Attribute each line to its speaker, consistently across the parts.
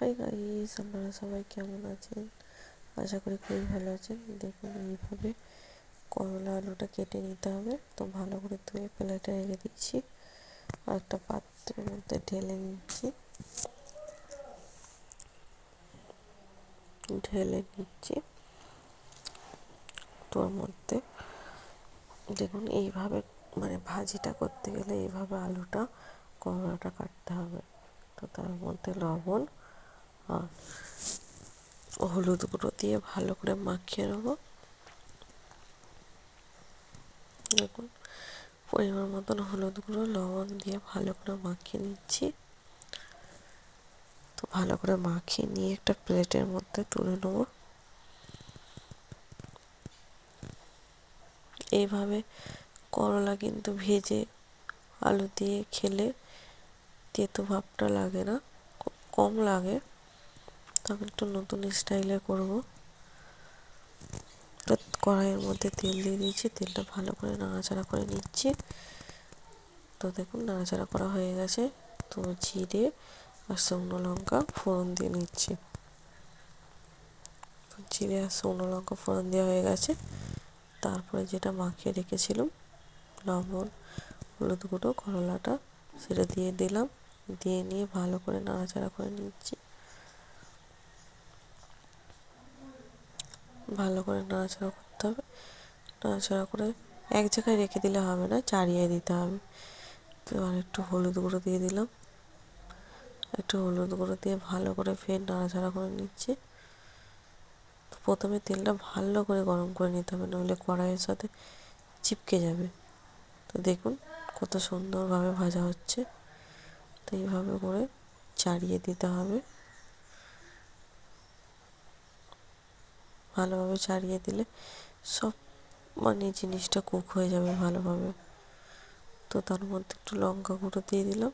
Speaker 1: Hi guys আপনারা সবাই কেমন আছেন? আশা করি খুবই ভালো আছেন। দেখুন, এইভাবে করলা আলুটা কেটে নিতে হবে। তো ভালো করে ধুয়ে প্লেটে রেখে দিচ্ছি। আর একটা পাত্রের মধ্যে ঢেলে নিচ্ছি। ঢেলে নিচ্ছি। তোর মধ্যে। দেখুন, এইভাবে মানে ভাজিটা করতে গেলে এইভাবে আলুটা, করলাটা কাটতে হবে। তো তার মধ্যে লবণ হলুদ গুঁড়ো দিয়ে ভালো করে মাখিয়ে নেব। দেখুন, পরিমাণ মতন হলুদ গুঁড়ো, লবণ দিয়ে ভালো করে মাখিয়ে নিচ্ছি। তো ভালো করে মাখিয়ে নিয়ে একটা প্লেটের মধ্যে তুলে নেব। এইভাবে করলা কিন্তু ভেজে আলু দিয়ে খেলে তেতো ভাবটা লাগে না কম লাগে। তবে একটু নতুন স্টাইলে করব। কড়াইয়ের মধ্যে তেল দিয়ে দিয়েছি, তেলটা ভালো করে নাড়াচাড়া করে নিচ্ছি। তো দেখুন, নাড়াচাড়া করা হয়ে গেছে। তো জিরে আর শুকনো লঙ্কা ফোড়ন দিয়ে নিচ্ছি। জিরে আর শুকনো লঙ্কা ফোড়ন দেওয়া হয়ে গেছে। তারপরে যেটা মাখিয়ে রেখেছিলাম, লবণ, হলুদ গুঁড়ো, করলাটা, সেটা দিয়ে দিলাম। দিয়ে নিয়ে ভালো করে নাড়াচাড়া করে নিচ্ছি। ভালো করে নাড়াচাড়া করতে হবে। নাড়াচাড়া করে এক জায়গায় রেখে দিলে হবে না, চাড়িয়ে দিতে হবে। তো আর একটু হলুদ গুঁড়ো দিয়ে দিলাম। একটু হলুদ গুঁড়ো দিয়ে ভালো করে ফের নাড়াচাড়া করে নিচ্ছি। প্রথমে তেলটা ভালো করে গরম করে নিতে হবে, নইলে কড়াইয়ের সাথে চিপকে যাবে। তো দেখুন কত সুন্দরভাবে ভাজা হচ্ছে। তো এইভাবে করে চাড়িয়ে দিতে হবে। ভালোভাবে ছাড়িয়ে দিলে সব মানে জিনিসটা কুক হয়ে যাবে ভালোভাবে। তো তার মধ্যে একটু লঙ্কা গুঁড়ো দিয়ে দিলাম।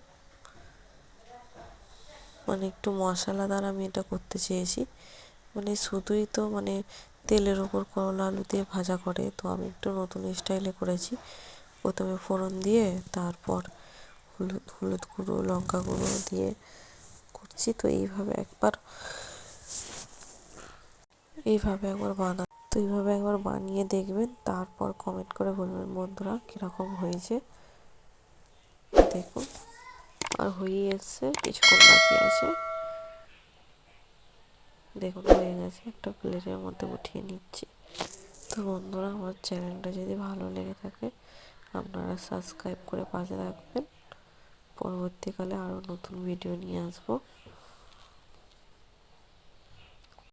Speaker 1: মানে একটু মশলা দ্বারা আমি এটা করতে চেয়েছি। মানে শুধুই তো মানে তেলের ওপর করলা আলু দিয়ে ভাজা করে, তো আমি একটু নতুন স্টাইলে করেছি। প্রথমে ফোড়ন দিয়ে তারপর হলুদ হলুদ গুঁড়ো, লঙ্কা গুঁড়ো দিয়ে করছি। তো এইভাবে একবার এইভাবে একবার বানা, তো এইভাবে একবার বানিয়ে দেখবেন, তারপর কমেন্ট করে বলবেন, বন্ধুরা, কীরকম হয়েছে? দেখুন, আর হয়ে এসছে কিছুক্ষণ বাকি আছে। দেখুন, হয়ে গেছে, একটা প্লেটের মধ্যে উঠিয়ে নিচ্ছি। তো বন্ধুরা, আমার চ্যানেলটা যদি ভালো লেগে থাকে, আপনারা সাবস্ক্রাইব করে পাশে রাখবেন পরবর্তীকালে আরও নতুন ভিডিও নিয়ে আসব।